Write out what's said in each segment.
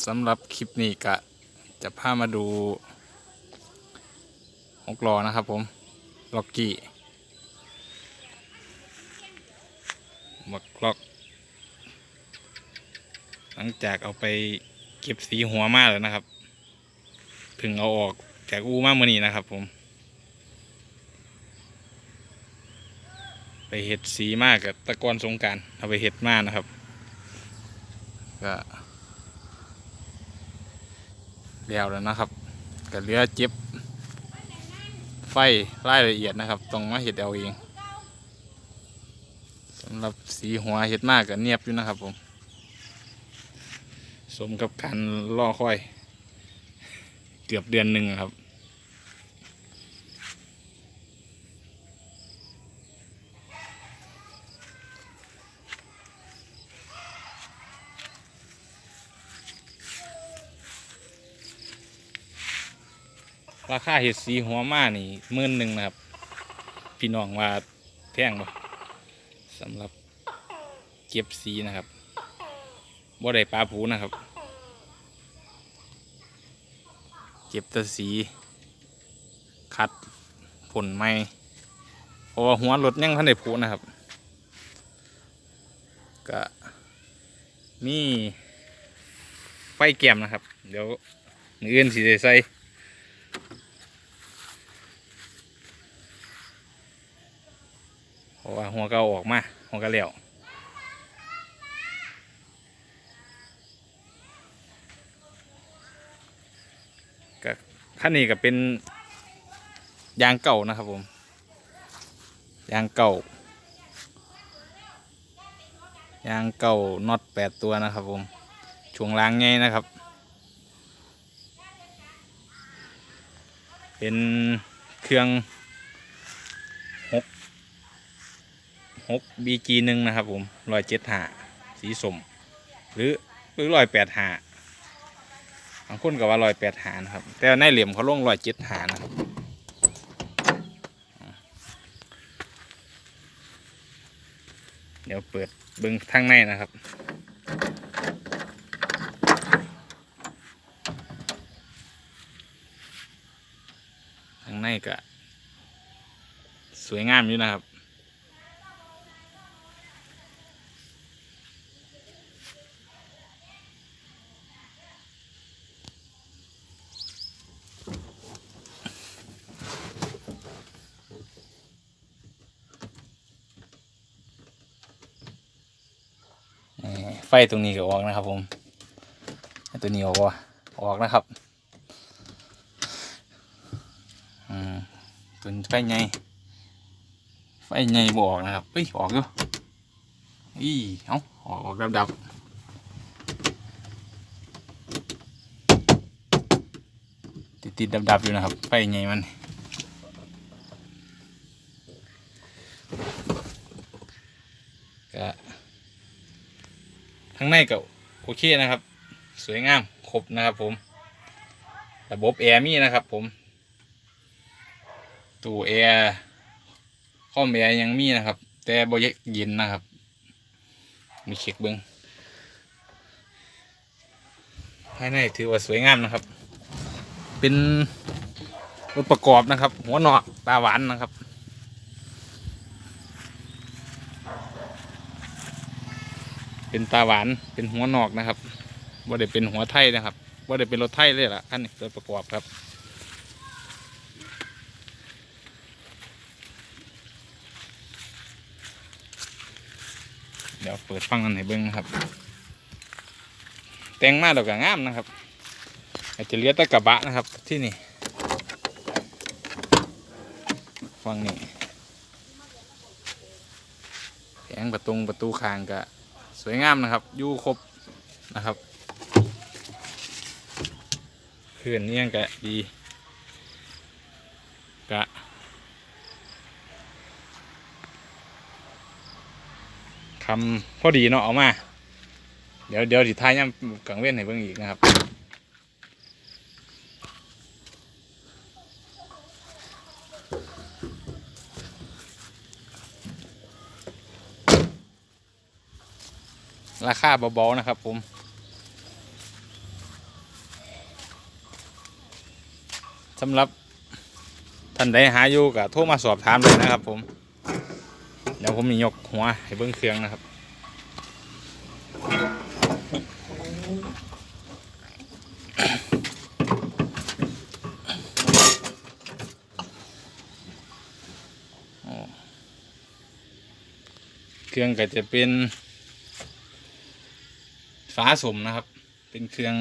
สำหรับคลิปนี้กะจะพามาดูหกล้อนะครับผมล็อกกี้หมดล็อก หลังจากเอาไปเก็บสีหัวมาแล้วนะครับเพึ่งเอาออกจากอูมาเมื่อนี้นะครับผม ไปเห็ดสีมากกับตะกอนสงการเอาไปเห็ดมากนะครับก็ ล้วแล้วนะครับก็เหลือเจ็บไฟรายละเอียดนะครับตรงมาเห็ดเอาเองสำหรับสีหัวเห็ดมากกับเนียบอยู่นะครับผมสมกับการล่อค่อย เกือบเดือนหนึ่งครับ ราคาเห็ดสีหัวมานี่หมื่นหนึ่งนะครับ พี่น้องว่าแพงปะสำหรับเก็บสีนะครับบ่ได้ปลาผูนะครับ เก็บแต่สี คัดผลไม่เพราะว่าหัวรถยังทันได้ผูนะครับ ก็มีไฟแก้มนะครับ เดี๋ยวมืออื่นสีใส่ เพราะว่าหัวก็อาออกมาหัวก็เหลวก็ขั้นนี้ก็เป็นยางเก่านะครับผมยางเก่ายางเก่าน็อตแปดตัวนะครับผมช่วงล่างไงนะครับ เป็นเครื่อง หกบีจีหนึ่งนะครับผมรอยเจ็ดหาสีสมหรือหรือรอยแปดหาบางคนก็ว่ารอยแปดหานะครับ แต่ในเหลี่ยมเขาลงรอยเจ็ดหานะครับเดี๋ยวเปิดเบิ้งทางในนะครับทางในก็สวยงามอยู่นะครับ นี่ไฟตรงนี้ก็ออกนะครับ ผมตัวนี้ออกวะออกนะครับอืมตัวไฟใหญ่ไฟใหญ่บออกนะครับเฮ้ยออกอยู่อีเอ้าออกออกดับดับติดติดดับดับๆอยู่นะครับไฟใหญ่มันก็ ข้างในก็โอเคนะครับ สวยงามครบนะครับผม ระบบแอร์มีนะครับผมตู้แอร์ข้อมแอร์ยังมีนะครับ แต่บ่เย็นนะครับมีเช็คเบิ้งภายในถือว่าสวยงามนะครับ เป็นรถประกอบนะครับ หัวหนอกตาหวานนะครับ เป็นตาหวานเป็นหัวนอกนะครับว่าได้เป็นหัวไทยนะครับว่าได้เป็นรถไทยเลยล่ะขั้นนี้รถประกอบครับเดี๋ยวเปิดฟังกันให้เบิ้งนะครับ แต่งมาดอกก็งามนะครับ อาจจะเลี้ยตะกระบะนะครับที่นี่ฟังนี่แผงประตูประตูคางก็ สวยงามนะครับอยู่ครบนะครับเขื่อนเนียงกะดีกะคำพอดีเนาะออกมา เดี๋ยวเดี๋ยวสิท้ายย่ำกังเว้นให้เบิ่งอีกนะครับ ราคาเบาๆนะครับผมสำหรับท่านใดหาอยู่ก็โทรมาสอบถามเลยนะครับ ผม เดี๋ยวผมมียกหัวให้เบิ้งเครื่องนะครับ เครื่องก็จะเป็น ฝาสมนะครับ เป็นเครื่อง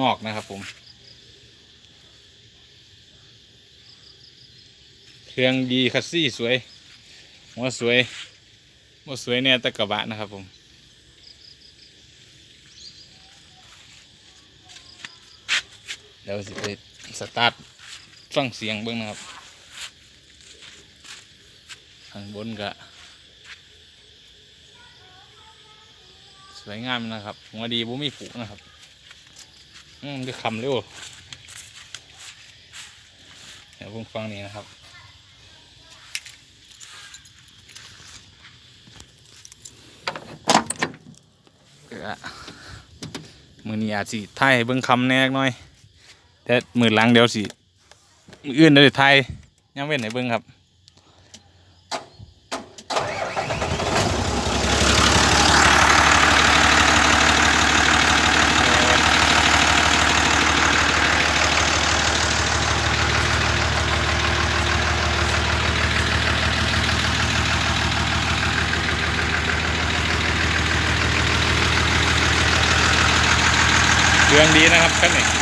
นอกนะครับผม เครื่องดีคัสซี่สวยหัวสวยหัวสวยเนี่ยตะกระบะนะครับผมเดี๋ยวสิไปสตาร์ทฟังเสียงเบิ้งนะครับข้างบนก็ วยงามนะครับหัวดีบุมีผูนะครับ อืมจะคำเร็วเดี๋ยวผมฟังนี้นะครับมือนี้อาจสิไทยเบิ่งคำแนกหน่อย แต่มือหลังเดี๋ยวสิ มืออื่นเดี๋ยวไทยยังเว้นให้เบิ่งครับ เครื่องดีนะครับคันนี้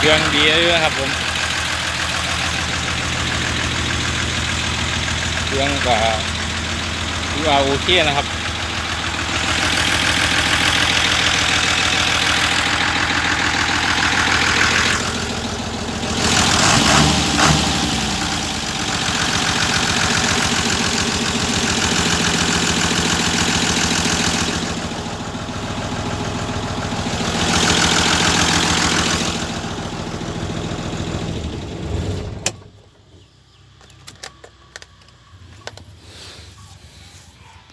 เครื่องดีเลยครับผมเครื่องก็ถือว่าโอเคนะครับ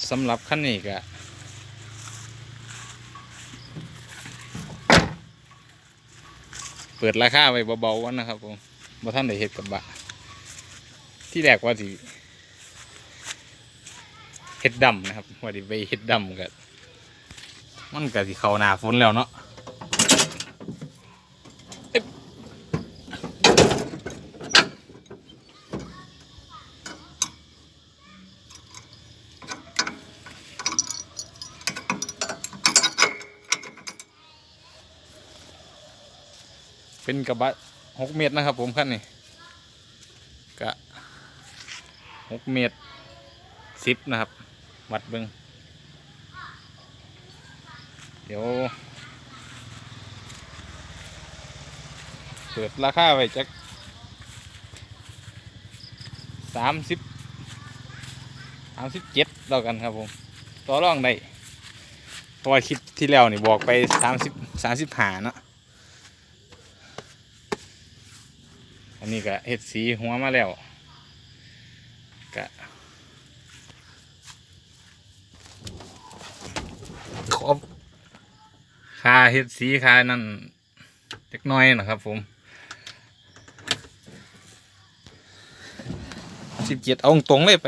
สำหรับคันนี้ก็เปิดราคาไว้เบาๆวันนะครับผมบ่ท่านได้เห็ดกับบะ ที่แรกว่าสิเห็ดดำนะครับว่าสิไปเห็ดดำกันมันก็สิเข้าหน้าฝนแล้วเนาะ เป็นกระบะหกเมตรนะครับ ผมคันนี้กะหกเมตรสิบนะครับ วัดเบิงเดี๋ยว เปิดราคาไว้จักสามสิบสามสิบเจ็ดแล้วกันครับผมต่อรองได้เพราะว่าคลิปที่แล้วนี่บอกไปสามสิบสามสิบหาเนาะ อันนี้ก็เห็ดสีหัวมาแล้วก็ขอบคาเห็ดสีคานั่นเล็กน้อยนะครับผมสิบเจ็ดเอาตรงๆเลยไป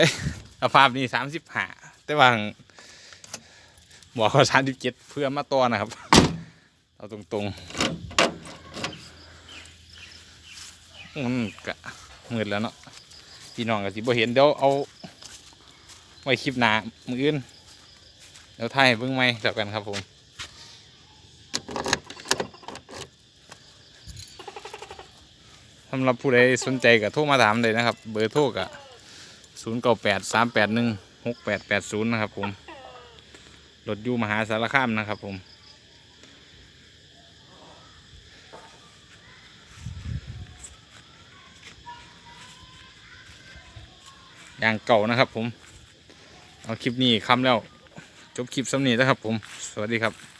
เอาภาพนี้สามสิบห้าแต่ว่าบอกเขาสามสิบเจ็ดเพื่อมาตัวนะครับ เอาตรงๆ มันกะมืดแล้วเนาะพี่น้องก็สิบ่เห็นเดี๋ยวเอาไว้คลิปหน้ามืออื่นเดี๋ยวถ่ายเบิ่งใหม่แล้วกันครับผมสำหรับผู้ใดสนใจก็โทรมาถามเลยนะครับ เบอร์โทรก็ศูนย์เก้าแปดสามแปดหนึ่งหกแปดแปดศูนย์นะครับผมรถยูมหาสารคามนะครับผม อย่างเก่านะครับผม เอาคลิปนี้คำแล้ว จบคลิปสำนีนะครับผม สวัสดีครับ